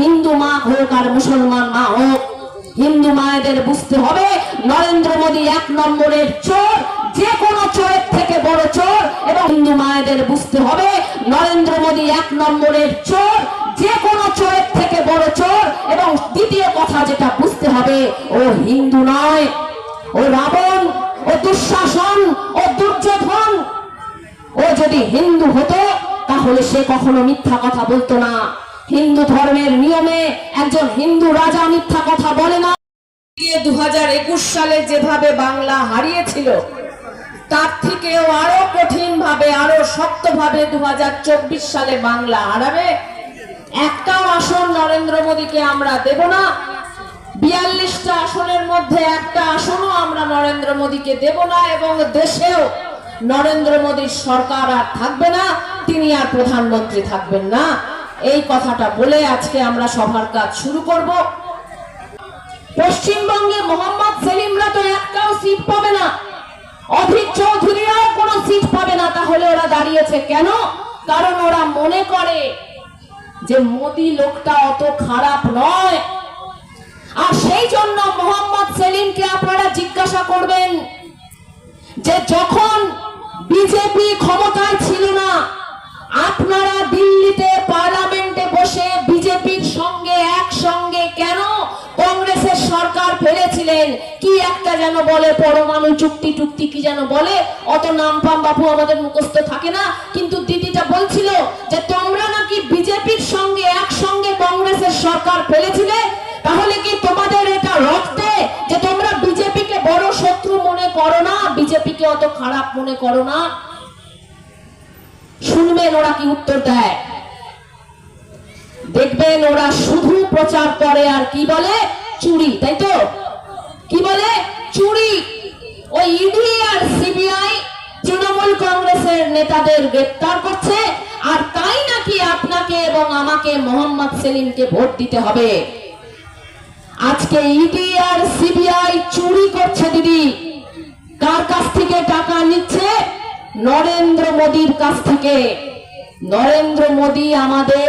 হিন্দু মা হোক আর মুসলমান মা হোক, হিন্দু মায়েদের বুঝতে হবে নরেন্দ্র মোদী এক নম্বরের চোর, যে কোনো চোরের থেকে বড় চোর, এবং হিন্দু মায়েদের বুঝতে হবে নরেন্দ্র মোদী এক নম্বরের চোর, যে কোনো চোরের থেকে বড় চোর, এবং দ্বিতীয় কথা যেটা বুঝতে হবে, ও হিন্দু নয়, ও রাবণ, ও দুঃশাসন, ও দুর্যোধন। ও যদি হিন্দু হতো, তাহলে সে কখনো মিথ্যা কথা বলতো না। হিন্দু ধর্মের নিয়মে একজন হিন্দু রাজা মিথ্যা কথা বলে না। দু হাজার একুশ সালে যেভাবে বাংলা হারিয়েছিল, তার থেকেও আরও কঠিন ভাবে আরও শক্ত ভাবে দু সালে বাংলা হারাবে। একটাও আসন নরেন্দ্র মোদীকে আমরা দেব না। বিয়াল্লিশটা আসনের মধ্যে একটা আসনও আমরা নরেন্দ্র মোদীকে দেব না এবং দেশেও নরেন্দ্র মোদীর সরকার আর থাকবে না, তিনি আর প্রধানমন্ত্রী থাকবেন না। এই কথাটা বলে আজকে আমরা সভার কাজ শুরু করব। পশ্চিমবঙ্গে মোহাম্মদ সেলিমরা তো একটাও সিট পাবে না। অধীর চৌধুরীরাও কোনো সিট পাবে না। তাহলে ওরা দাঁড়িয়েছে কেন? কারণ ওরা মনে করে যে মোদি লোকটা অত খারাপ নয়। আর সেই জন্য মোহাম্মদ সেলিমকে আপনারা জিজ্ঞাসা করবেন যে যখন বিজেপি ক্ষমতায় ছিল না আপনারা দিল্লিতে পার্লামেন্টে বসে বিজেপির সঙ্গে একসঙ্গে কেন কংগ্রেসের সরকার ফেলেছিলেন? কি একটা যেন বলে, পরমাণু চুক্তি টুক্তি কি যেন বলে? অত নাম পাম বাপু আমাদের মুখস্থ থাকে না। কিন্তু দিদিটা বলছিল যে, তোমরা নাকি বিজেপির সঙ্গে একসঙ্গে কংগ্রেসের সরকার ফেলেছিলে? তাহলে কি তোমাদের এটা রক্তে যে তোমরা বিজেপিকে বড় শত্রু মনে করো না? বিজেপিকে অত খারাপ মনে করো না? শুনবেন ওরা কি উত্তর দেয়? দেখবেন ওরা শুধু প্রচার করে আর কি বলে? চুরি, তাই তো? কি বলে? চুরি। ওই ইডি আর সিবিআই তৃণমূল কংগ্রেসের নেতাদের গ্রেপ্তার করছে, আর তাই নাকি আপনাকে এবং আমাকে মোহাম্মদ সেলিমকে ভোট দিতে হবে? আজকে ইডি আর সিবিআই চুরি করছে, দিদি। কার কাছ থেকে টাকা নিচ্ছে? নরেন্দ্র মোদীর কাছ থেকে, নরেন্দ্র মোদী আমাদের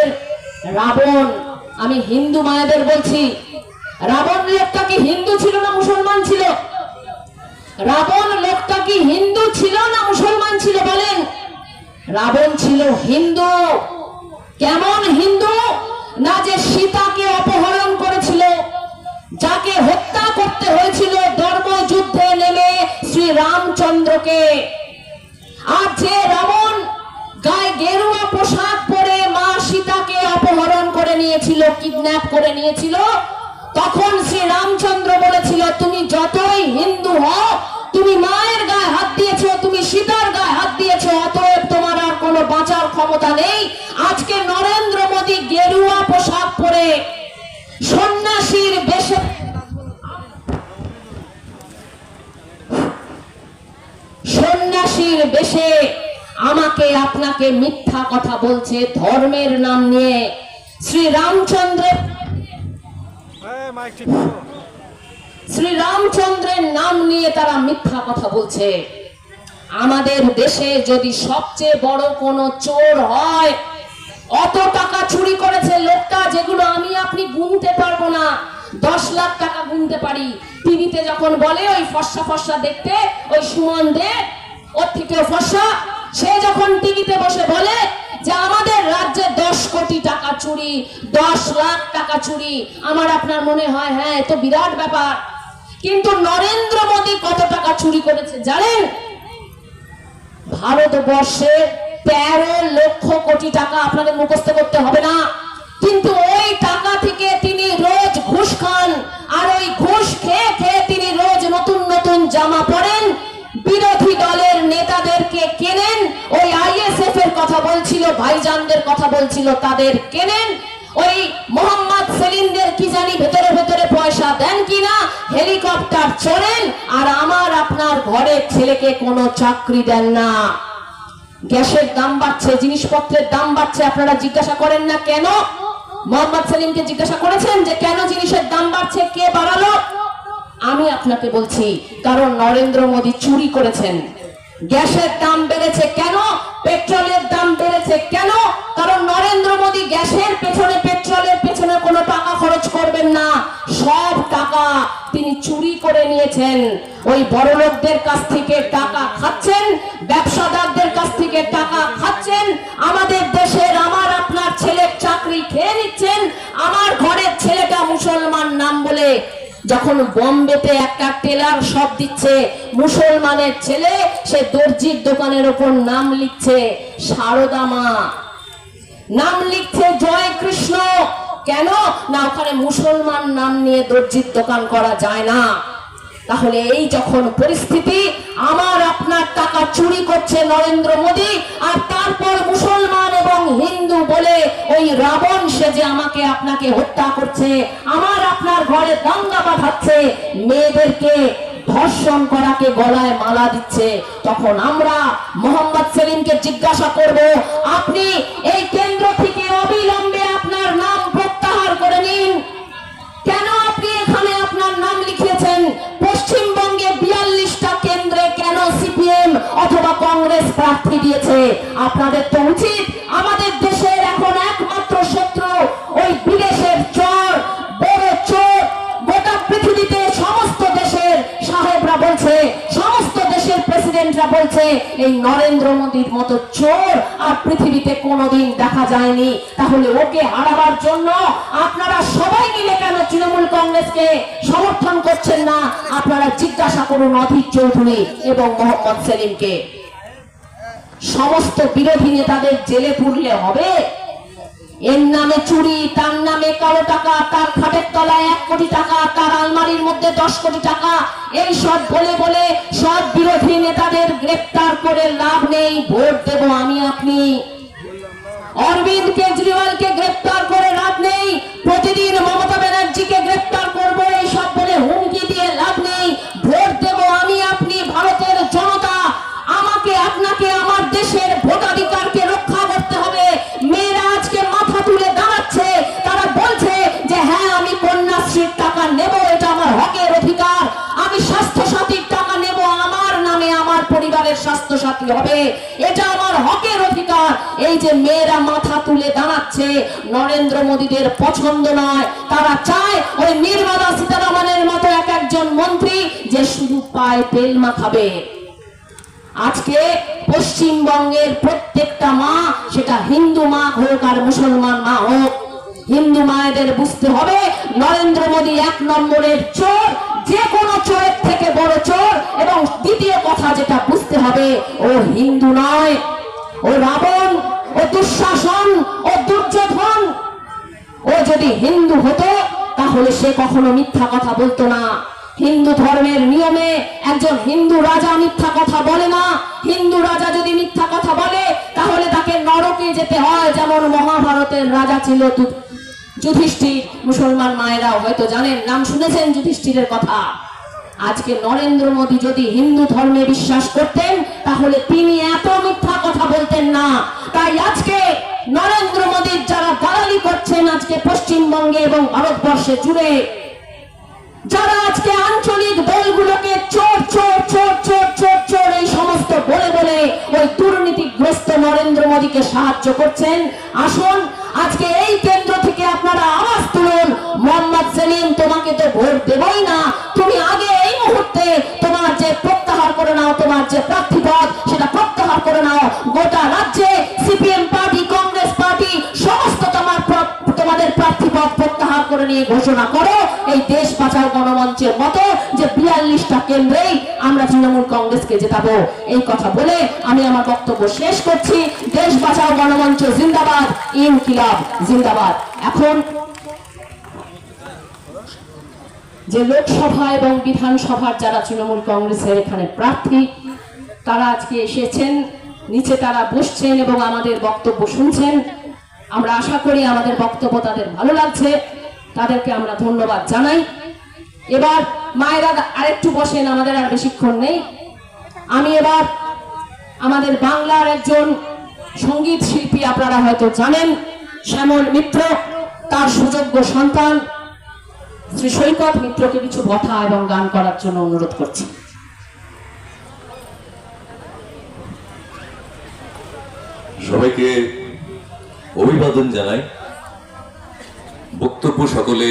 রাবণ, আমি হিন্দু মায়েদের বলছি, রাবণ লোকটা কি হিন্দু ছিল না মুসলমান ছিল? রাবণ লোকটা কি হিন্দু ছিল না মুসলমান ছিল বলেন? রাবণ ছিল হিন্দু। কেমন হিন্দু? না যে সীতাকে অপহরণ করেছিল, যাকে হত্যা করতে হয়েছিল কিডন্যাপ করে নিয়েছিল। তখন শ্রী রামচন্দ্র বলেছিল, তুমি যতই হিন্দু হও, তুমি মায়ের গায়ে হাত দিয়েছ, তুমি সীতার গায়ে হাত দিয়েছ, অতএব তোমার আর কোনো বাঁচার ক্ষমতা নেই। আজকে নরেন্দ্র মোদী গেরুয়া পোশাক পরে সন্ন্যাসীর বেশে সন্ন্যাসীর বেশে আমাকে আপনাকে মিথ্যা কথা বলছে ধর্মের নাম নিয়ে। শ্রী রামচন্দ্রের। শ্রী রামচন্দ্রের নাম নিয়ে তারা মিথ্যা কথা বলছে। আমাদের দেশে যদি সবচেয়ে বড় কোনো চোর হয় অত টাকা চুরি করেছে লোকটা যেগুলো আমি আপনি গুনতে পারব না। দশ লাখ টাকা গুনতে পারি। টিভিতে যখন বলে ওই ফর্সা ফর্সা দেখতে ওই সুমন দে ওর থেকে ফর্সা সে যখন টিভিতে বসে বলে যে আমাদের রাজ্যে দশ কোটি টাকা চুরি, দশ লাখ টাকা চুরি, আমার আপনার মনে হয় হ্যাঁ এ তো বিরাট ব্যাপার। কিন্তু নরেন্দ্র মোদী কত টাকা চুরি করেছে জানেন? ভারতবর্ষে তেরো লক্ষ কোটি টাকা আপনাদের মুখস্থ করতে হবে না। কিন্তু ওই টাকা থেকে তিনি রোজ ঘুষ খান, আর ওই ঘুষ খেয়ে খেয়ে তিনি রোজ নতুন নতুন জামা পরেন। বিরোধী দলের নেতাদেরকে কেনেন ওই আইএসএফ এর কথা বলছিল ভাইজানদের কথা বলছিল, তাদের কেনেন? ওই মোহাম্মদ সেলিমদের কি জানি ভেতরে ভেতরে পয়সা দেন কিনা? হেলিকপ্টার চড়েন, আর আমার আপনার ঘরের ছেলেকে কোনো চাকরি দেন না। গ্যাসের দাম বাড়ছে, জিনিসপত্রের দাম বাড়ছে, আপনারা জিজ্ঞাসা করেন না কেন? মোহাম্মদ সেলিমকে জিজ্ঞাসা করেছেন যে, কেন জিনিসের দাম বাড়ছে, কে বাড়ালো? আমি আপনাকে বলছি, কারণ নরেন্দ্র মোদী চুরি করেছেন। গ্যাসের দাম বেড়েছে কেন? পেট্রোলের দাম বেড়েছে কেন? কারণ নরেন্দ্র মোদী গ্যাসের পেছনে, পেট্রোলের পেছনে কোনো টাকা খরচ করবেন না। সব টাকা তিনি চুরি করে নিয়েছেন। ওই বড় লোকদের কাছ থেকে টাকা খাচ্ছেন, ব্যবসাদারদের যখন বম্বেতে একটা টেলার সব দিচ্ছে, মুসলমানের ছেলে, সে দর্জির দোকানের ওপর নাম লিখছে, সারদা মা। নাম লিখছে, জয় কৃষ্ণ। কেন? না, ওখানে মুসলমান নাম নিয়ে দর্জির দোকান করা যায় না। তাহলে এই যখন পরিস্থিতি, আমার আপনার টাকা চুরি করছে নরেন্দ্র মোদী, আর তারপর মুসলমান এবং হিন্দু বলে ওই রাবণ সে যে আমাকে আপনাকে হত্যা করছে, আমার আপনার ঘরে দাঙ্গা বাঁধাচ্ছে মেয়েদেরকে ধর্ষণ করাকে গলায় মালা দিচ্ছে, তখন আমরা মোহাম্মদ সেলিমকে জিজ্ঞাসা করব, আপনি এই কেন্দ্র প্রার্থী দিয়েছে। আপনাদের তো উচিত আমাদের দেশের এখন একমাত্র শত্রু, ওই বিদেশের চর, বড় চোর, গোটা পৃথিবীতে সমস্ত দেশের সাহেবরা বলছে, সমস্ত দেশের প্রেসিডেন্টরা বলছে, এই নরেন্দ্র মোদীর মতো চোর আর পৃথিবীতে কোনোদিন দেখা যায়নি। তাহলে ওকে হারাবার জন্য আপনারা সবাই মিলে কেন তৃণমূল কংগ্রেসকে সমর্থন করছেন না? আপনারা জিজ্ঞাসা করুন অধীর চৌধুরী এবং মোহাম্মদ সেলিমকে। সমস্ত বিরোধী নেতাদের জেলে পুরলে হবে। এর নামে চুরি, তার নামে কালো টাকা, তার খাটের তলায় এক কোটি টাকা, তার আলমারির মধ্যে দশ কোটি টাকা, এই সব বলে বলে সব বিরোধী নেতাদের গ্রেপ্তার করে লাভ নেই, ভোট দেব আমি আপনি। অরবিন্দ কেজরিওয়ালকে গ্রেপ্তার করে লাভ নেই, প্রতিদিন মমতা ব্যানার্জিকে গ্রেপ্তার করব, এই সব বলে হবে। এটা আমার হকের অধিকার, এই যে মেয়েরা মাথা তুলে দাঁড়াচ্ছে, নরেন্দ্র মোদীদের পছন্দ নয়। তারা চায় ওই নির্মলা সীতারামনের মতো এক একজন মন্ত্রী যে শুধু পায়ে তেল মাখাবে। আজকে পশ্চিমবঙ্গের প্রত্যেকটা মা, সেটা হিন্দু মা হোক আর মুসলমান মা হোক, হিন্দু মায়েদের বুঝতে হবে, নরেন্দ্র মোদী এক নম্বরের চোর, যে কোনো চোরের থেকে বড় চোর হবে। ও হিন্দু নয়, ও রাবণ, ও দুঃশাসন, ও দুর্যোধন। ও যদি হিন্দু হতো, তাহলে সে কখনো মিথ্যা কথা বলতো না। হিন্দু ধর্মের নিয়মে একজন হিন্দু রাজা মিথ্যা কথা বলে না। হিন্দু রাজা যদি মিথ্যা কথা বলে, তাহলে তাকে নরকে যেতে হয়, যেমন মহাভারতের রাজা ছিল যুধিষ্ঠির। মুসলমান মায়েরাও হয়তো জানেন, নাম শুনেছেন যুধিষ্ঠিরের কথা। আজকে নরেন্দ্র মোদী যদি হিন্দু ধর্মে বিশ্বাস করতেন, তাহলে তিনি এত মিথ্যা কথা বলতেন না। তাই আজকে নরেন্দ্র মোদীর যারা দালালি করছেন আজকে পশ্চিমবঙ্গে এবং ভারতবর্ষে জুড়ে, যারা আজকে আঞ্চলিক দলগুলোকে চোর চোর চোর চোর চোর চোর এই সমস্ত বলে বলে ওই দুর্নীতিগ্রস্ত নরেন্দ্র মোদীকে সাহায্য করছেন, আসুন আজকে এই কেন্দ্র থেকে আপনারা আওয়াজ তুলুন, মোহাম্মদ সেলিম তোমাকে তো ভোট দেবই না ঘোষণা করো, এই দেশ বাঁচাও গণমঞ্চের মতো যে বিয়াল্লিশটা কেন্দ্রেই আমরা তৃণমূল কংগ্রেসকে জেতাবো। এই কথা বলে আমি আমার বক্তব্য শেষ করছি। দেশ বাঁচাও গণমঞ্চ জিন্দাবাদ, ইনকিলাব জিন্দাবাদ। এখন যে লোকসভা এবং বিধানসভার যারা তৃণমূল কংগ্রেসের এখানে প্রার্থী, তারা আজকে এসেছেন, নিচে তারা বসছেন এবং আমাদের বক্তব্য শুনছেন। আমরা আশা করি আমাদের বক্তব্য তাদের ভালো লাগছে। তাদেরকে আমরা ধন্যবাদ জানাই। এবার মায়েরা আরেকটু বসেন, আমাদের আর বেশিক্ষণ নেই। আমি এবার আমাদের বাংলার একজন সংগীত শিল্পী আপনারা হয়তো জানেন, শ্যামল মিত্র, তার সুযোগ্য সন্তান শ্রী সৈকত মিত্রকে কিছু কথা এবং গান করার জন্য অনুরোধ করছি। সবাইকে অভিবাদন জানাই। বক্তব্য সকলে